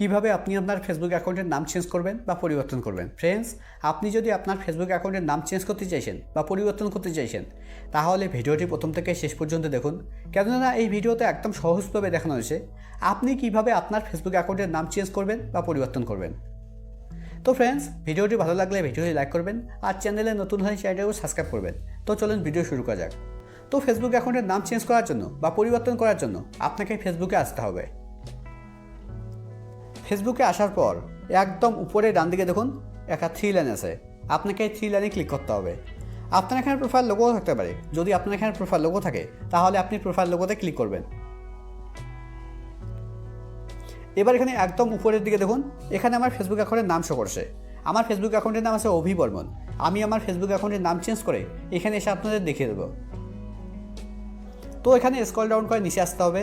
কীভাবে আপনি আপনার ফেসবুক অ্যাকাউন্টের নাম চেঞ্জ করবেন বা পরিবর্তন করবেন? ফ্রেন্ডস আপনি যদি আপনার ফেসবুক অ্যাকাউন্টের নাম চেঞ্জ করতে চাইছেন বা পরিবর্তন করতে চাইছেন, তাহলে ভিডিওটি প্রথম থেকে শেষ পর্যন্ত দেখুন। কেননা এই ভিডিওতে একদম সহজভাবে দেখানো হয়েছে আপনি কীভাবে আপনার ফেসবুক অ্যাকাউন্টের নাম চেঞ্জ করবেন বা পরিবর্তন করবেন। তো ফ্রেন্ডস ভিডিওটি ভালো লাগলে ভিডিওটি লাইক করবেন আর চ্যানেলে নতুন হয়ে চ্যানেলটাও সাবস্ক্রাইব করবেন। তো চলুন ভিডিও শুরু করা যাক। তো ফেসবুক অ্যাকাউন্টের নাম চেঞ্জ করার জন্য বা পরিবর্তন করার জন্য আপনাকে ফেসবুকে আসতে হবে। ফেসবুকে আসার পর একদম উপরে ডান দিকে দেখুন একটা থ্রি লাইন আছে। আপনাকে এই থ্রি লাইনে ক্লিক করতে হবে। আপনার এখানে প্রোফাইল লোগো থাকতে পারে। যদি আপনার এখানে প্রোফাইল লোগো থাকে, তাহলে আপনি প্রোফাইল লোগোতে ক্লিক করবেন। এবার এখানে একদম উপরের দিকে দেখুন, এখানে আমার ফেসবুক অ্যাকাউন্টের নাম শো করছে। আমার ফেসবুক অ্যাকাউন্টের নাম আছে অভি বর্মন। আমি আমার ফেসবুক অ্যাকাউন্টের নাম চেঞ্জ করে এখানে এসে আপনাদের দেখিয়ে দেবো। তো এখানে স্ক্রল ডাউন করে নিচে আসতে হবে।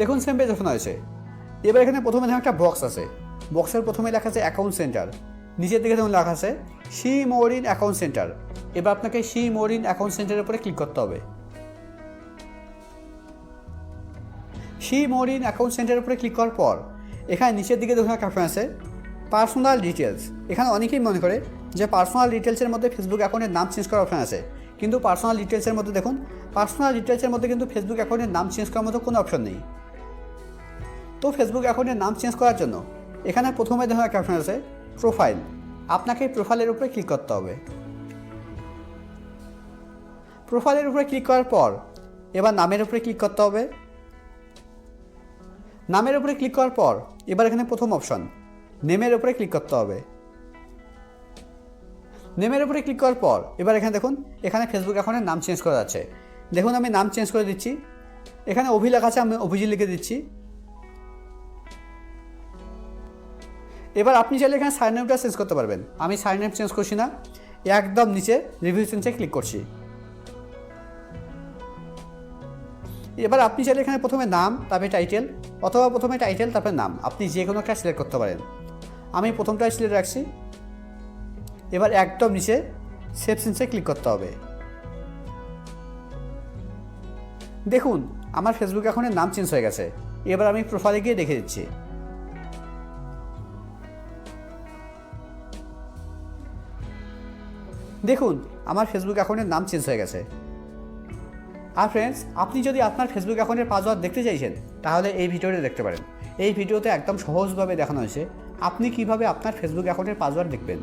দেখুন সেম পেজ ওপেন হয়েছে। এবার এখানে প্রথমে দেখুন একটা বক্স আছে। বক্সের প্রথমে লেখা আছে অ্যাকাউন্ট সেন্টার নিচের দিকে দেখুন লেখা আছে সি মোরিন অ্যাকাউন্ট সেন্টার এবার আপনাকে সি মোরিন অ্যাকাউন্ট সেন্টারের উপরে ক্লিক করতে হবে। সি মোরিন অ্যাকাউন্ট সেন্টারের উপরে ক্লিক করার পর, এখানে নিচের দিকে দেখুন একটা অপশন আছে পার্সোনাল ডিটেলস এখানে অনেকেই মনে করে যে পার্সোনাল ডিটেলসের মধ্যে ফেসবুক অ্যাকাউন্টের নাম চেঞ্জ করার অপশন আছে। কিন্তু পার্সোনাল ডিটেলসের মধ্যে দেখুন পার্সোনাল ডিটেলসের মধ্যে কিন্তু ফেসবুক অ্যাকাউন্টের নাম চেঞ্জ করার মতো কোনো অপশন নেই। তো ফেসবুক অ্যাকাউন্টের নাম চেঞ্জ করার জন্য এখানে প্রথমে দেখুন একটা অপশন আছে প্রোফাইল আপনাকে প্রোফাইলের উপরে ক্লিক করতে হবে। প্রোফাইলের উপরে ক্লিক করার পর এবার নামের উপরে ক্লিক করতে হবে। নামের উপরে ক্লিক করার পর এবার এখানে প্রথম অপশন নেমের উপরে ক্লিক করতে হবে। নেমের উপরে ক্লিক করার পর এবার এখানে দেখুন, এখানে ফেসবুক অ্যাকাউন্টের নাম চেঞ্জ করা যাচ্ছে দেখুন আমি নাম চেঞ্জ করে দিচ্ছি। এখানে অভি লেখা আছে, আমি অভিজিৎ লিখে দিচ্ছি। এবার আপনি চাইলে এখানে সাইন নেমটা চেঞ্জ করতে পারবেন। আমি সাইন নেম চেঞ্জ করছি না, একদম নিচে রিভিউ চেঞ্জে ক্লিক করছি। এবার আপনি চাইলে এখানে প্রথমে নাম, তারপরে টাইটেল অথবা প্রথমে টাইটেল তারপরে নাম। আপনি যে কোনো একটা সিলেক্ট করতে পারেন। আমি প্রথমটা সিলেক্ট রাখছি। এবার একদম নিচে সেভ সেন্সে ক্লিক করতে হবে। দেখুন, আমার ফেসবুক অ্যাকাউন্টের নাম চেঞ্জ হয়ে গেছে। এবার আমি প্রোফাইলে গিয়ে দেখে দিচ্ছি। দেখুন, আমার ফেসবুক অ্যাকাউন্টের নাম চেঞ্জ হয়ে গেছে। আর ফ্রেন্ডস আপনি যদি আপনার ফেসবুক অ্যাকাউন্টের পাসওয়ার্ড দেখতে চাইছেন, তাহলে এই ভিডিওটি দেখতে পারেন। এই ভিডিওতে একদম সহজভাবে দেখানো হয়েছে, আপনি কীভাবে আপনার ফেসবুক অ্যাকাউন্টের পাসওয়ার্ড দেখবেন।